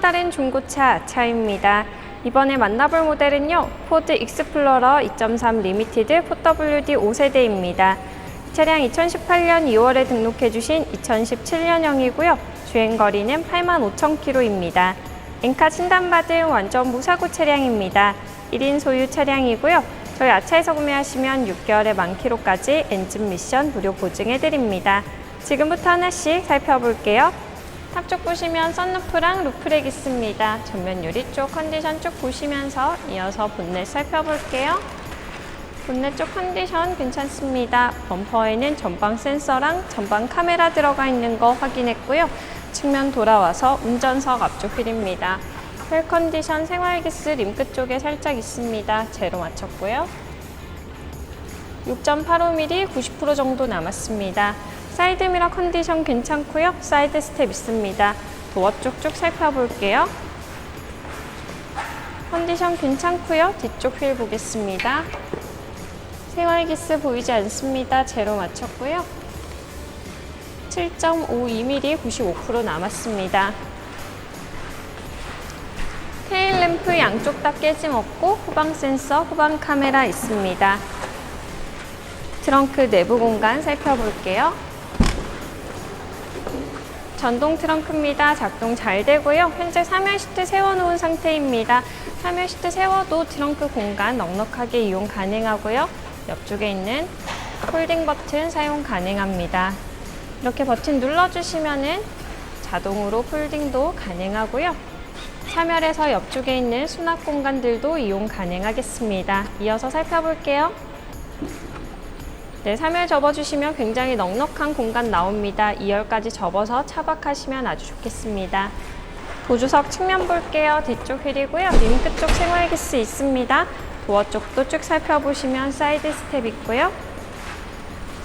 다른 중고차 차입니다. 이번에 만나볼 모델은요, 포드 익스플로러 2.3 리미티드 4WD 5세대입니다. 차량 2018년 2월에 등록해 주신 2017년형이고요. 주행 거리는 85,000km입니다. 엔카 진단받은 완전 무사고 차량입니다. 1인 소유 차량이고요. 저희 아차에서 구매하시면 6개월의 만키로까지 엔진 미션 무료 보증해 드립니다. 지금부터 하나씩 살펴볼게요. 앞쪽 보시면 썬루프랑 루프렉 있습니다. 전면 유리 쪽 컨디션 쭉 보시면서 이어서 본넷 살펴볼게요. 본넷 쪽 컨디션 괜찮습니다. 범퍼에는 전방 센서랑 전방 카메라 들어가 있는 거 확인했고요. 측면 돌아와서 운전석 앞쪽 휠입니다. 휠 컨디션 생활기스 림끝 쪽에 살짝 있습니다. 제로 맞췄고요. 6.85mm 90% 정도 남았습니다. 사이드 미러 컨디션 괜찮고요. 사이드 스텝 있습니다. 도어 쪽쭉 살펴볼게요. 컨디션 괜찮고요. 뒤쪽 휠 보겠습니다. 생활기스 보이지 않습니다. 제로 맞췄고요. 7.52mm 95% 남았습니다. 테일 램프 양쪽 다 깨짐 없고 후방 센서, 후방 카메라 있습니다. 트렁크 내부 공간 살펴볼게요. 전동 트렁크입니다. 작동 잘 되고요. 현재 3열 시트 세워놓은 상태입니다. 3열 시트 세워도 트렁크 공간 넉넉하게 이용 가능하고요. 옆쪽에 있는 폴딩 버튼 사용 가능합니다. 이렇게 버튼 눌러주시면은 자동으로 폴딩도 가능하고요. 3열에서 옆쪽에 있는 수납 공간들도 이용 가능하겠습니다. 이어서 살펴볼게요. 네, 3열 접어주시면 굉장히 넉넉한 공간 나옵니다. 2열까지 접어서 차박하시면 아주 좋겠습니다. 보조석 측면 볼게요. 뒤쪽 휠이고요. 림 끝 쪽 생활기스 있습니다. 도어 쪽도 쭉 살펴보시면 사이드 스텝 있고요.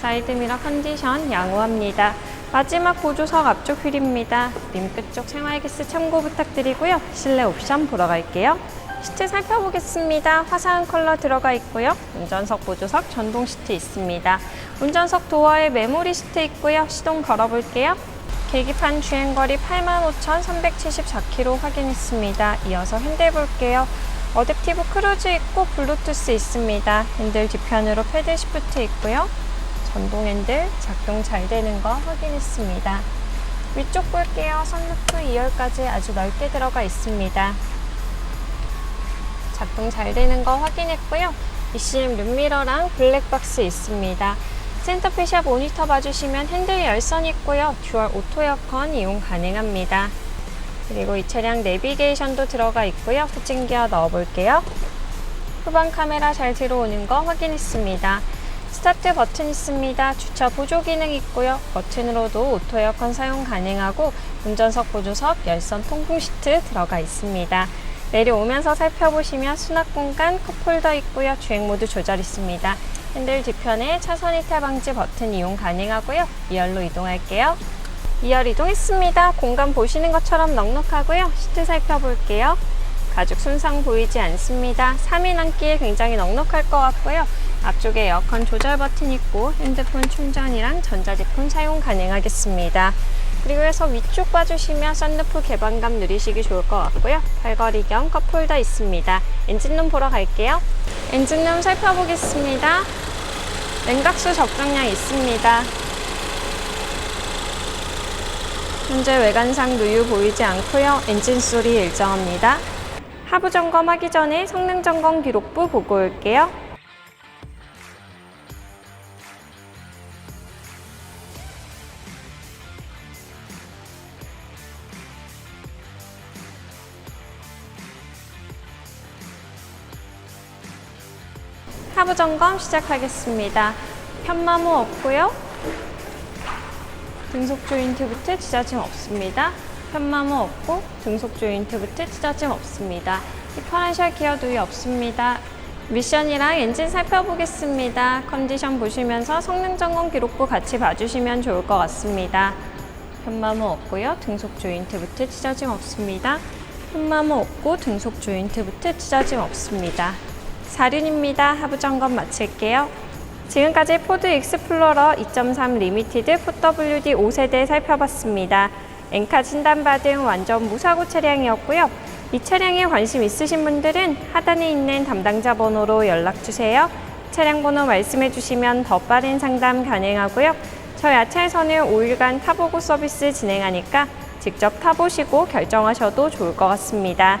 사이드 미러 컨디션 양호합니다. 마지막 보조석 앞쪽 휠입니다. 림 끝 쪽 생활기스 참고 부탁드리고요. 실내 옵션 보러 갈게요. 시트 살펴보겠습니다. 화사한 컬러 들어가 있고요. 운전석 보조석 전동 시트 있습니다. 운전석 도어에 메모리 시트 있고요. 시동 걸어볼게요. 계기판 주행거리 85,374km 확인했습니다. 이어서 핸들 볼게요. 어댑티브 크루즈 있고 블루투스 있습니다. 핸들 뒤편으로 패드 시프트 있고요. 전동 핸들 작동 잘 되는 거 확인했습니다. 위쪽 볼게요. 선루프 2열까지 아주 넓게 들어가 있습니다. 작동 잘 되는 거 확인했고요. ECM 룸미러랑 블랙박스 있습니다. 센터페시아 모니터 봐주시면 핸들 열선 있고요. 듀얼 오토 에어컨 이용 가능합니다. 그리고 이 차량 내비게이션도 들어가 있고요. 후진 기어 넣어볼게요. 후방 카메라 잘 들어오는 거 확인했습니다. 스타트 버튼 있습니다. 주차 보조 기능 있고요. 버튼으로도 오토 에어컨 사용 가능하고 운전석 보조석 열선 통풍 시트 들어가 있습니다. 내려오면서 살펴보시면 수납 공간 컵홀더 있고요. 주행 모드 조절 있습니다. 핸들 뒤편에 차선 이탈 방지 버튼 이용 가능하고요. 2열로 이동할게요. 2열 이동했습니다. 공간 보시는 것처럼 넉넉하고요. 시트 살펴볼게요. 가죽 손상 보이지 않습니다. 3인 앉기에 굉장히 넉넉할 것 같고요. 앞쪽에 에어컨 조절 버튼 있고 핸드폰 충전이랑 전자제품 사용 가능하겠습니다. 그리고 해서 위쪽 봐주시면 썬루프 개방감 누리시기 좋을 것 같고요. 팔걸이 겸 컵홀더 있습니다. 엔진룸 보러 갈게요. 엔진룸 살펴보겠습니다. 냉각수 적정량 있습니다. 현재 외관상 누유 보이지 않고요. 엔진 소리 일정합니다. 하부 점검하기 전에 성능 점검 기록부 보고 올게요. 하부 점검 시작하겠습니다. 편마모 없고요. 등속 조인트부트 찢어짐 없습니다. 편마모 없고 등속 조인트부트 찢어짐 없습니다. 디퍼런셜 기어 누이 없습니다. 미션이랑 엔진 살펴보겠습니다. 컨디션 보시면서 성능 점검 기록부 같이 봐주시면 좋을 것 같습니다. 편마모 없고요. 등속 조인트부트 찢어짐 없습니다. 편마모 없고 등속 조인트부트 찢어짐 없습니다. 사륜입니다. 하부 점검 마칠게요. 지금까지 포드 익스플로러 2.3 리미티드 4WD 5세대 살펴봤습니다. 엔카 진단받은 완전 무사고 차량이었고요. 이 차량에 관심 있으신 분들은 하단에 있는 담당자 번호로 연락 주세요. 차량 번호 말씀해 주시면 더 빠른 상담 가능하고요. 저희 아차에서는 5일간 타보고 서비스 진행하니까 직접 타보시고 결정하셔도 좋을 것 같습니다.